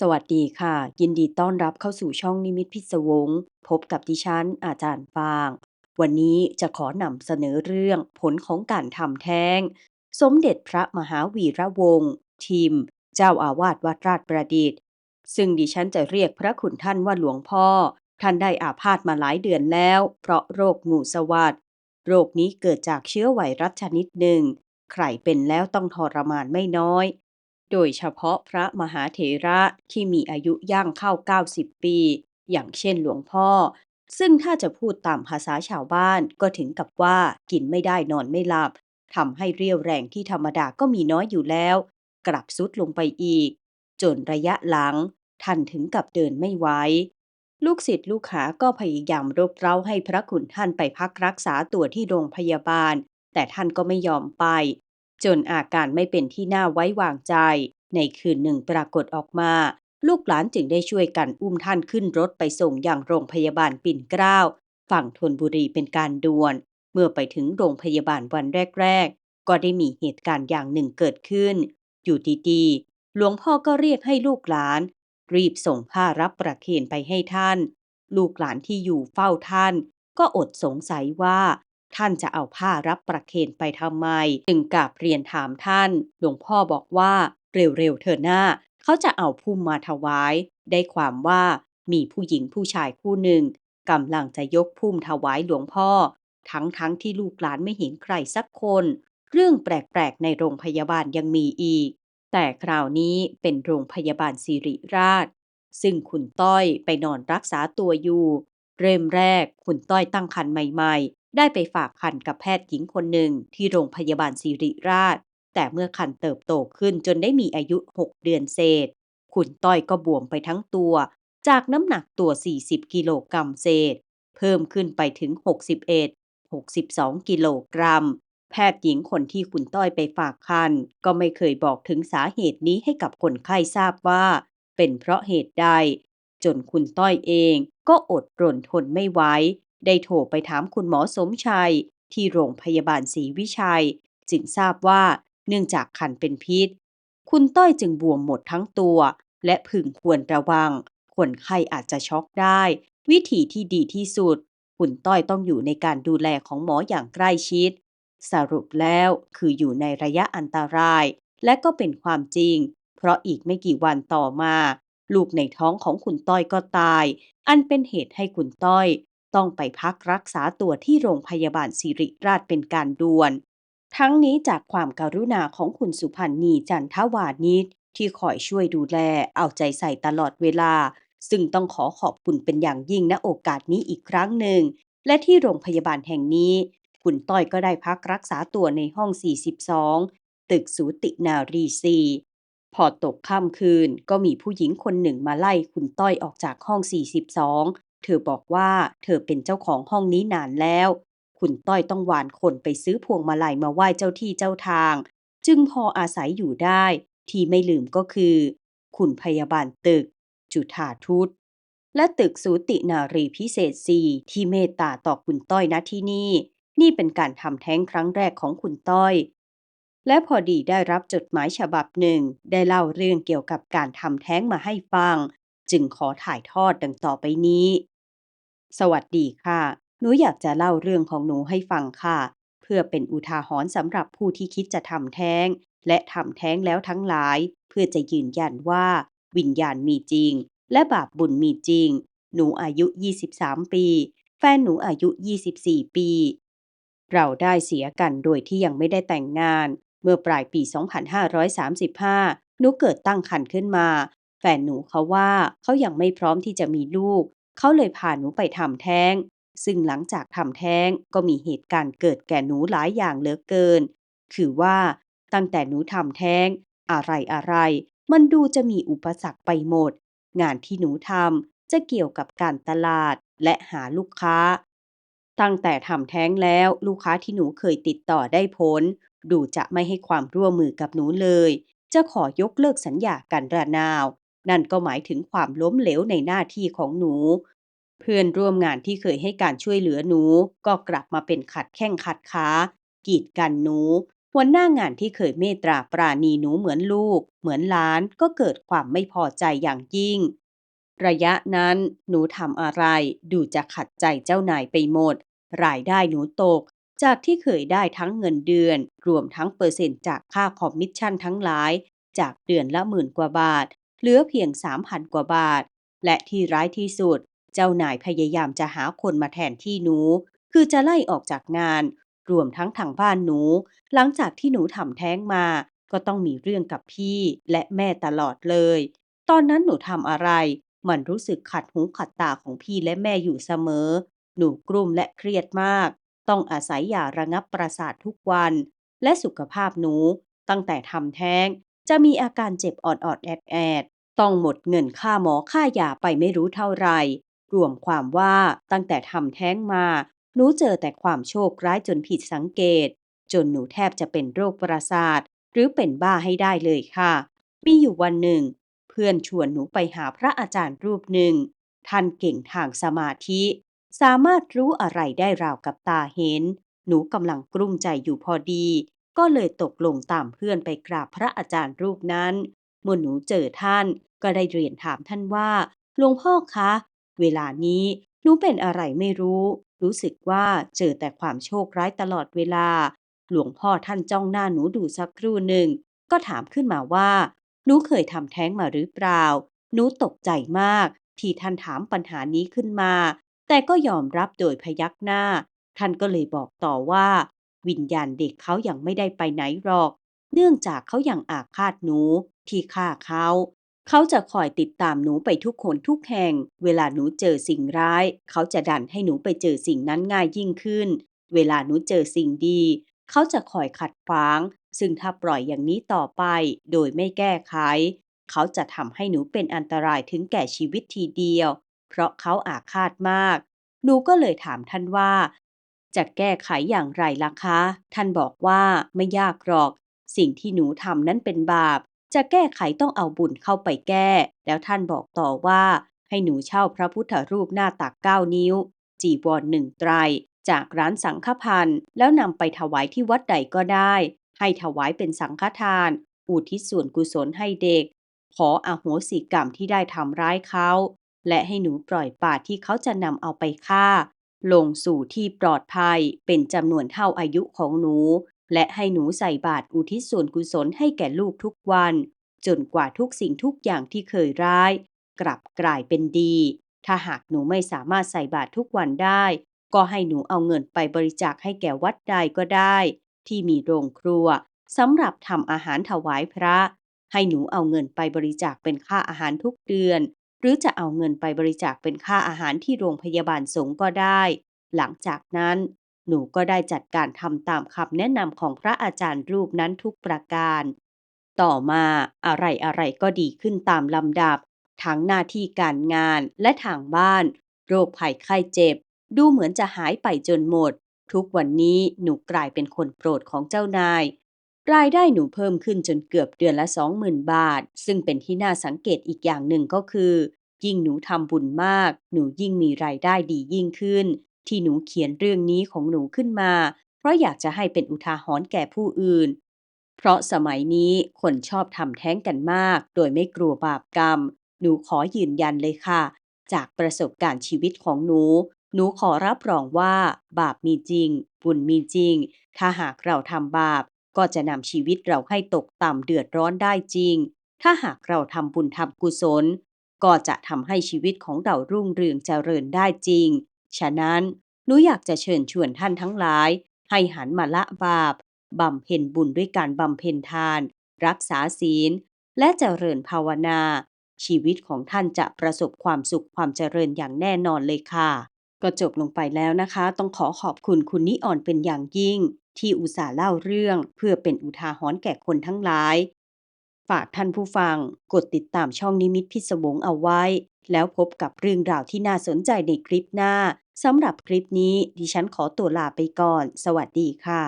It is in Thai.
สวัสดีค่ะ ยินดีต้อนรับเข้าสู่ช่องนิมิตพิศวง พบกับดิฉัน อาจารย์ฟาง วันนี้จะขอนำเสนอเรื่องผลของการทำแท้ง สมเด็จพระมหาวีระวงศ์ทิมเจ้าอาวาสวัดราชประดิษฐ์ ซึ่งดิฉันจะเรียกพระคุณท่านว่าหลวงพ่อ ท่านได้อาพาธมาหลายเดือนแล้ว เพราะโรคงูสวัสดโรคนี้เกิดจากเชื้อไวรัสชนิดหนึ่ง ใครเป็นแล้วต้องทรมานไม่น้อย โดยเฉพาะพระมหาเถระที่มีอายุย่างเข้า 90 ปี อย่างเช่นหลวงพ่อ ซึ่งถ้าจะพูดตามภาษาชาวบ้านก็ถึงกับว่ากินไม่ได้นอนไม่หลับทำให้เรี่ยวแรงที่ธรรมดาก็มีน้อยอยู่แล้ว กลับซุดลงไปอีก จนระยะหลัง ท่านถึงกับเดินไม่ไหวลูกศิษย์ลูกหาก็พยายามรบเร้าให้พระคุณท่านไปพักรักษาตัวที่โรงพยาบาล แต่ท่านก็ไม่ยอมไป จนอาการไม่เป็นที่น่าไว้วางใจ ในคืนหนึ่งปรากฏออกมา ลูกหลานจึงได้ช่วยกันอุ้มท่านขึ้นรถไปส่งอย่างโรงพยาบาลปิ่นเกล้า ฝั่งธนบุรีเป็นการด่วน เมื่อไปถึงโรงพยาบาลวันแรก ๆ ก็ได้มีเหตุการณ์อย่างหนึ่งเกิดขึ้น อยู่ดีๆหลวงพ่อก็เรียกให้ลูกหลาน รีบส่งผ้ารับประเคนไปให้ท่าน ลูกหลานที่อยู่เฝ้าท่าน ก็อดสงสัยว่า ท่านจะเอาผ้ารับประเคนไปทำไม จึงกราบเรียนถามท่าน หลวงพ่อบอกว่าเร็วๆเถอหน้า เขาจะเอาพุ่มมาถวาย ได้ความว่ามีผู้หญิงผู้ชายคู่หนึ่งกำลังจะยกพุ่มถวายหลวงพ่อ ทั้งๆทที่ลูกหลานไม่เห็นใครสักคน เรื่องแปลก ๆ ในโรงพยาบาลยังมีอีก แต่คราวนี้เป็นโรงพยาบาลสิริราช ซึ่งคุณต้อยไปนอนรักษาตัวอยู่ เริ่มแรกคุณต้อยตั้งครรภ์ใหม่ๆ ได้ไปฝากครรภ์กับแพทย์หญิงคนหนึ่งที่โรงพยาบาลสิริราช แต่เมื่อครรภ์เติบโตขึ้นจนได้มีอายุ 6 เดือนเศษ คุณต้อยก็บวมไปทั้งตัว จากน้ำหนักตัว 40 กิโลกรัมเศษ เพิ่มขึ้นไปถึง 61 62 กิโลกรัม แพทย์หญิงคนที่คุณต้อยไปฝากคันก็ไม่เคยบอกถึงสาเหตุนี้ให้กับคนไข้ทราบว่า เป็นเพราะเหตุใด จนคุณต้อยเองก็อดรนทนไม่ไหว ได้โทรไปถามคุณหมอสมชัย ที่โรงพยาบาลศรีวิชัย จึงทราบว่าเนื่องจากคันเป็นพิษ คุณต้อยจึงบวมหมดทั้งตัว และพึงควรระวัง คนไข้อาจจะช็อกได้ วิธีที่ดีที่สุด คุณต้อยต้องอยู่ในการดูแลของหมออย่างใกล้ชิด สรุปแล้วคืออยู่ในระยะอันตราย และก็เป็นความจริง เพราะอีกไม่กี่วันต่อมา ลูกในท้องของคุณต้อยก็ตาย อันเป็นเหตุให้คุณต้อย ต้องไปพักรักษาตัวที่โรงพยาบาลสิริราชเป็นการด่วน ทั้งนี้จากความการุณาของคุณสุพันธ์นีจันทวานิชที่คอยช่วยดูแลเอาใจใส่ตลอดเวลา ซึ่งต้องขอขอบคุณเป็นอย่างยิ่งณโอกาสนี้อีกครั้งหนึ่ง และที่โรงพยาบาลแห่งนี้ คุณต้อยก็ได้พักรักษาตัวในห้อง 42 ตึกสูตินารีซีพอตกค่ำคืนก็มีผู้หญิงคนหนึ่งมาไล่คุณต้อยออกจากห้อง 42 เธอบอกว่าเธอเป็นเจ้าของห้องนี้นานแล้ว คุณต้อยต้องหวานคนไปซื้อพวงมาลัยมาไหว้เจ้าที่เจ้าทาง จึงพออาศัยอยู่ได้ ที่ไม่ลืมก็คือ คุณพยาบาลตึก จุฑาทุตและตึกสูตินารีพิเศษสีที่เมตตาต่อคุณต้อยณที่นี่ นี่เป็นการทำแท้งครั้งแรกของคุณต้อย และพอดีได้รับจดหมายฉบับหนึ่ง ได้เล่าเรื่องเกี่ยวกับการทำแท้งมาให้ฟัง จึงขอถ่ายทอดดังต่อไปนี้ สวัสดีค่ะ หนูอยากจะเล่าเรื่องของหนูให้ฟังค่ะ เพื่อเป็นอุทาหรณ์สำหรับผู้ที่คิดจะทำแท้ง และทำแท้งแล้วทั้งหลาย เพื่อจะยืนยันว่า วิญญาณมีจริง และบาปบุญมีจริง หนูอายุ 23 ปี แฟนหนูอายุ 24 ปี เราได้เสียกันโดยที่ยังไม่ได้แต่งงาน เมื่อปลายปี 2535 หนูเกิดตั้งครรภ์ขึ้นมา แฟนหนูเขาว่าเขายังไม่พร้อมที่จะมีลูก เขาเลยพาหนูไปทำแท้ง ซึ่งหลังจากทำแท้งก็มีเหตุการณ์เกิดแก่หนูหลายอย่างเหลือเกิน คือว่าตั้งแต่หนูทำแท้ง อะไรอะไรมันดูจะมีอุปสรรคไปหมด งานที่หนูทำจะเกี่ยวกับการตลาดและหาลูกค้า ตั้งแต่ทำแท้งแล้วลูกค้าที่หนูเคยติดต่อได้ผล ดูจะไม่ให้ความร่วมมือกับหนูเลย จะขอยกเลิกสัญญากันระนาว นั่นก็หมายถึงความล้มเหลวในหน้าที่ของหนู เพื่อนร่วมงานที่เคยให้การช่วยเหลือหนู ก็กลับมาเป็นขัดแข้งขัดขากีดกันหนูหัวหน้างานที่เคยเมตตาปราณีหนูเหมือนลูก เหมือนหลานก็เกิดความไม่พอใจอย่างยิ่ง ระยะนั้นหนูทำอะไรดูจะขัดใจเจ้านายไปหมด รายได้หนูตก จากที่เคยได้ทั้งเงินเดือน รวมทั้งเปอร์เซ็นต์จากค่าคอมมิชชั่นทั้งหลาย จากเดือนละหมื่นกว่าบาท เหลือเพียง 3,000 กว่าบาท และที่ร้ายที่สุด เจ้านายพยายามจะหาคนมาแทนที่หนู คือจะไล่ออกจากงาน รวมทั้งทางบ้านหนู หลังจากที่หนูทำแท้งมา ก็ต้องมีเรื่องกับพี่และแม่ตลอดเลย ตอนนั้นหนูทำอะไร มันรู้สึกขัดหูขัดตาของพี่และแม่อยู่เสมอ หนูกลุ้มและเครียดมาก ต้องอาศัยยาระงับประสาททุกวัน และสุขภาพหนูตั้งแต่ทำแท้งจะมีอาการเจ็บออดๆแอดๆ ต้องหมดเงินค่าหมอค่ายาไปไม่รู้เท่าไหร่ รวมความว่าตั้งแต่ทำแท้งมา หนูเจอแต่ความโชคร้ายจนผิดสังเกต จนหนูแทบจะเป็นโรคประสาท หรือเป็นบ้าให้ได้เลยค่ะ มีอยู่วันหนึ่ง เพื่อนชวนหนูไปหาพระอาจารย์รูปหนึ่ง ท่านเก่งทางสมาธิ สามารถรู้อะไรได้ราวกับตาเห็น หนูกำลังกลุ้มใจอยู่พอดี ก็เลยตกลงตามเพื่อนไปกราบพระอาจารย์รูปนั้น เมื่อหนูเจอท่าน ก็ได้เรียนถามท่านว่าหลวงพ่อคะ เวลานี้หนูเป็นอะไรไม่รู้ รู้สึกว่าเจอแต่ความโชคร้ายตลอดเวลา หลวงพ่อท่านจ้องหน้าหนูดูสักครู่หนึ่ง ก็ถามขึ้นมาว่า หนูเคยทำแท้งมาหรือเปล่า หนูตกใจมาก ที่ท่านถามปัญหานี้ขึ้นมา แต่ก็ยอมรับโดยพยักหน้า ท่านก็เลยบอกต่อว่า วิญญาณเด็กเขายังไม่ได้ไปไหนหรอก เนื่องจากเขายังอาฆาตหนู ที่ฆ่าเขา เขาจะคอยติดตามหนูไปทุกคนทุกแห่ง เวลาหนูเจอสิ่งร้าย เขาจะดันให้หนูไปเจอสิ่งนั้นง่ายยิ่งขึ้น เวลาหนูเจอสิ่งดี เขาจะคอยขัดขวาง ซึ่งถ้าปล่อยอย่างนี้ต่อไป โดยไม่แก้ไข เขาจะทำให้หนูเป็นอันตรายถึงแก่ชีวิตทีเดียว เพราะเขาอาฆาตมาก หนูก็เลยถามท่านว่า จะแก้ไขอย่างไรล่ะคะ ท่านบอกว่าไม่ยากหรอก สิ่งที่หนูทำนั้นเป็นบาป จะแก้ไขต้องเอาบุญเข้าไปแก้ แล้วท่านบอกต่อว่า ให้หนูเช่าพระพุทธรูปหน้าตักเก้านิ้ว จีวรหนึ่งไตร จากร้านสังฆพันธ์แล้วนำไปถวายที่วัดใดก็ได้ ให้ถวายเป็นสังฆทาน อุทิศส่วนกุศลให้เด็ก ขออโหสิกรรมที่ได้ทำร้ายเขา และให้หนูปล่อยปลาที่เขาจะนำเอาไปฆ่า ลงสู่ที่ปลอดภัยเป็นจำนวนเท่าอายุของหนู และให้หนูใส่บาตรอุทิศส่วนกุศลให้แก่ลูกทุกวัน จนกว่าทุกสิ่งทุกอย่างที่เคยร้าย กลับกลายเป็นดี ถ้าหากหนูไม่สามารถใส่บาตรทุกวันได้ ก็ให้หนูเอาเงินไปบริจาคให้แก่วัดใดก็ได้ ที่มีโรงครัวสำหรับทำอาหารถวายพระ ให้หนูเอาเงินไปบริจาคเป็นค่าอาหารทุกเดือน หรือจะเอาเงินไปบริจาคเป็นค่าอาหารที่โรงพยาบาลสงก็ได้ หลังจากนั้น หนูก็ได้จัดการทำตามคำแนะนำของพระอาจารย์รูปนั้นทุกประการ ต่อมาอะไรอะไรก็ดีขึ้นตามลำดับ ทั้งหน้าที่การงานและทางบ้าน โรคภัยไข้เจ็บ ดูเหมือนจะหายไปจนหมด ทุกวันนี้หนูกลายเป็นคนโปรดของเจ้านาย รายได้หนูเพิ่มขึ้นจนเกือบเดือนละ20,000 บาท ซึ่งเป็นที่น่าสังเกตอีกอย่างหนึ่งก็คือ ยิ่งหนูทำบุญมาก หนูยิ่งมีรายได้ดียิ่งขึ้น ที่หนูเขียนเรื่องนี้ของหนูขึ้นมา เพราะอยากจะให้เป็นอุทาหรณ์แก่ผู้อื่น เพราะสมัยนี้คนชอบทำแท้งกันมาก โดยไม่กลัวบาปกรรม หนูขอยืนยันเลยค่ะ จากประสบการณ์ชีวิตของหนู หนูขอรับรองว่า บาปมีจริง บุญมีจริง ถ้าหากเราทำบาป ก็จะนำชีวิตเราให้ตกต่ำเดือดร้อนได้จริง ถ้าหากเราทำบุญทำกุศล ก็จะทำให้ชีวิตของเรารุ่งเรืองเจริญได้จริง ฉะนั้นหนูอยากจะเชิญชวนท่านทั้งหลาย ให้หันมาละบาปบำเพ็ญบุญด้วยการบำเพ็ญทาน รักษาศีล และเจริญภาวนา ชีวิตของท่านจะประสบความสุขความเจริญอย่างแน่นอนเลยค่ะ ก็จบลงไปแล้วนะคะ ต้องขอขอบคุณคุณนิอ่อนเป็นอย่างยิ่ง ที่อุตส่าห์เล่าเรื่องเพื่อเป็นอุทาหรณ์แก่คนทั้งหลาย ฝากท่านผู้ฟังกดติดตามช่องนิมิตพิศวงเอาไว้ แล้วพบกับเรื่องราวที่น่าสนใจในคลิปหน้าสำหรับคลิปนี้ดิฉันขอตัวลาไปก่อน สวัสดีค่ะ